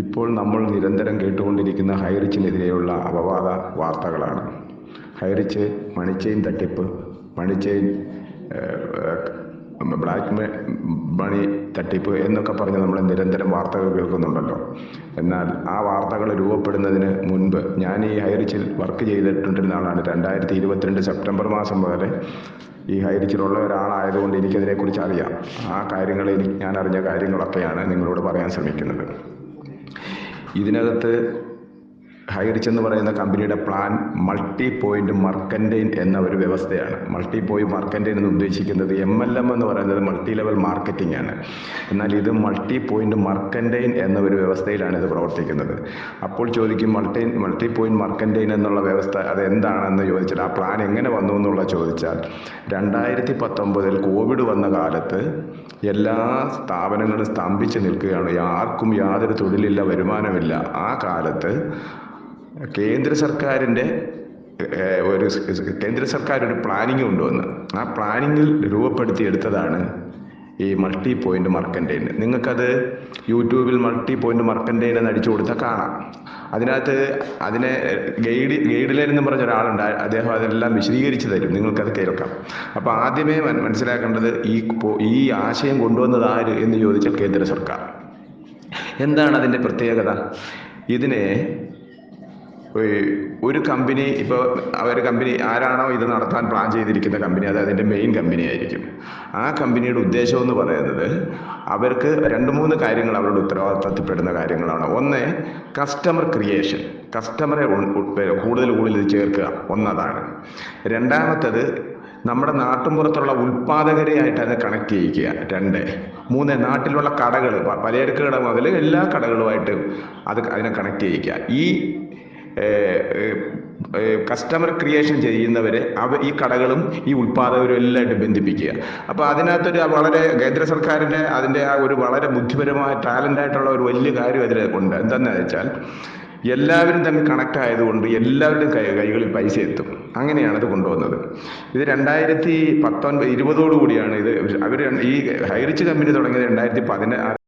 ഇപ്പോൾ നമ്മൾ നിരന്തരം കേട്ടുകൊണ്ടിരിക്കുന്ന ഹൈറിച്ചിനെതിരെയുള്ള അപവാദ വാർത്തകളാണ്. ഹൈറിച്ച് മണിച്ചെയിൻ തട്ടിപ്പ് മണിച്ചെയിൻ ബ്ലാക്ക് മണി തട്ടിപ്പ് എന്നൊക്കെ പറഞ്ഞ് നമ്മൾ നിരന്തരം വാർത്തകൾ കേൾക്കുന്നുണ്ടല്ലോ. എന്നാൽ ആ വാർത്തകൾ രൂപപ്പെടുന്നതിന് മുൻപ് ഞാൻ ഈ ഹൈറിച്ചിൽ വർക്ക് ചെയ്തിട്ടുണ്ടിരുന്ന ആളാണ്. രണ്ടായിരത്തി ഇരുപത്തിരണ്ട് സെപ്റ്റംബർ മാസം മുതൽ ഈ ഹൈറിച്ചിലുള്ള ഒരാളായതുകൊണ്ട് എനിക്കതിനെക്കുറിച്ച് അറിയാം ആ കാര്യങ്ങൾ എനിക്ക് ഞാൻ അറിഞ്ഞ കാര്യങ്ങളൊക്കെയാണ് നിങ്ങളോട് പറയാൻ ശ്രമിക്കുന്നത്. ഇതിനകത്ത് ഹൈറിച്ച് എന്ന് പറയുന്ന കമ്പനിയുടെ പ്ലാൻ മൾട്ടി പോയിന്റ് മർക്കന്റൈൻ എന്ന ഒരു വ്യവസ്ഥയാണ്. മൾട്ടി പോയിന്റ് മർക്കന്റൈൻ എന്ന് ഉദ്ദേശിക്കുന്നത് എം എൽ എം എന്ന് പറയുന്നത് മൾട്ടി ലെവൽ മാർക്കറ്റിംഗ് ആണ്. എന്നാൽ ഇത് മൾട്ടി പോയിന്റ് മർക്കന്റൈൻ എന്ന ഒരു വ്യവസ്ഥയിലാണ് ഇത് പ്രവർത്തിക്കുന്നത്. അപ്പോൾ ചോദിക്കും മൾട്ടി മൾട്ടി പോയിന്റ് മർക്കന്റൈൻ എന്നുള്ള വ്യവസ്ഥ അത് എന്താണെന്ന് ചോദിച്ചാൽ ആ പ്ലാൻ എങ്ങനെ വന്നു എന്നുള്ള ചോദിച്ചാൽ രണ്ടായിരത്തി പത്തൊമ്പതിൽ കോവിഡ് വന്ന കാലത്ത് എല്ലാ സ്ഥാപനങ്ങളും സ്തംഭിച്ച് നിൽക്കുകയാണ്. ആർക്കും യാതൊരു തൊഴിലില്ല വരുമാനമില്ല. ആ കാലത്ത് കേന്ദ്ര സർക്കാരിന്റെ ഒരു കേന്ദ്ര സർക്കാർ ഒരു പ്ലാനിങ് കൊണ്ടുവന്ന് ആ പ്ലാനിങ്ങിൽ രൂപപ്പെടുത്തിയെടുത്തതാണ് ഈ മൾട്ടി പോയിന്റ് മർക്കന്റൈൻ നിങ്ങൾക്കത് യൂട്യൂബിൽ മൾട്ടി പോയിന്റ് മർക്കന്റൈൻ എന്ന് അടിച്ചു കൊടുത്താൽ കാണാം. അതിനകത്ത് അതിനെ ഗൈഡ് ഗൈഡിലെന്നും പറഞ്ഞ ഒരാളുണ്ട്. അദ്ദേഹം അതെല്ലാം വിശദീകരിച്ച് തരും. നിങ്ങൾക്കത് കേൾക്കാം. അപ്പോൾ ആദ്യമേ മനസ്സിലാക്കേണ്ടത് ഈ ഈ ആശയം കൊണ്ടുവന്നത് ആര് എന്ന് ചോദിച്ചാൽ കേന്ദ്ര സർക്കാർ. എന്താണ് അതിന്റെ പ്രത്യേകത? ഇതിനെ ഒരു- കമ്പനി ഇപ്പോൾ അവർ കമ്പനി ആരാണോ ഇത് നടത്താൻ പ്ലാൻ ചെയ്തിരിക്കുന്ന കമ്പനി അത് അതിന്റെ മെയിൻ കമ്പനി ആയിരിക്കും. ആ കമ്പനിയുടെ ഉദ്ദേശം എന്ന് പറയുന്നത് അവർക്ക് രണ്ട് മൂന്ന് കാര്യങ്ങൾ അവരുടെ ഉത്തരവാദിത്തത്തിൽപ്പെടുന്ന കാര്യങ്ങളാണ്. ഒന്ന് കസ്റ്റമർ ക്രിയേഷൻ കസ്റ്റമറെ കൂടുതൽ കൂടുതൽ ചേർക്കുക. ഒന്നതാണ്. രണ്ടാമത്തത് നമ്മുടെ നാട്ടിൻപുറത്തുള്ള ഉൽപ്പാദകരെയായിട്ട് അത് കണക്ട് ചെയ്യിക്കുക. രണ്ട് മൂന്ന് നാട്ടിലുള്ള കടകൾ പലചരക്ക് കട മുതൽ എല്ലാ കടകളുമായിട്ട് അത് അതിനെ കണക്ട് ചെയ്യിക്കുക. ഈ കസ്റ്റമർ ക്രിയേഷൻ ചെയ്യുന്നവരെ അവ ഈ കടകളും ഈ ഉൽപ്പാദകരും എല്ലാമായിട്ട് ബന്ധിപ്പിക്കുക. അപ്പോൾ അതിനകത്തൊരു വളരെ കേന്ദ്ര സർക്കാരിന്റെ അതിന്റെ ആ ഒരു വളരെ ബുദ്ധിപരമായ ടാലന്റ് ആയിട്ടുള്ള ഒരു വലിയ കാര്യം ഉണ്ട്. എന്താണെന്ന് വെച്ചാൽ എല്ലാവരും തമ്മിൽ കണക്ട് ആയതുകൊണ്ട് എല്ലാവരുടെയും കൈ കൈകളിൽ പൈസ എത്തും. അങ്ങനെയാണ് ഇത് കൊണ്ടുവന്നത്. ഇത് രണ്ടായിരത്തി പത്തൊൻപത് ഇരുപതോടു കൂടിയാണ് ഇത്. അവർ ഈ ഹൈറിച്ച് കമ്പനി തുടങ്ങിയത് രണ്ടായിരത്തി പതിനാറ്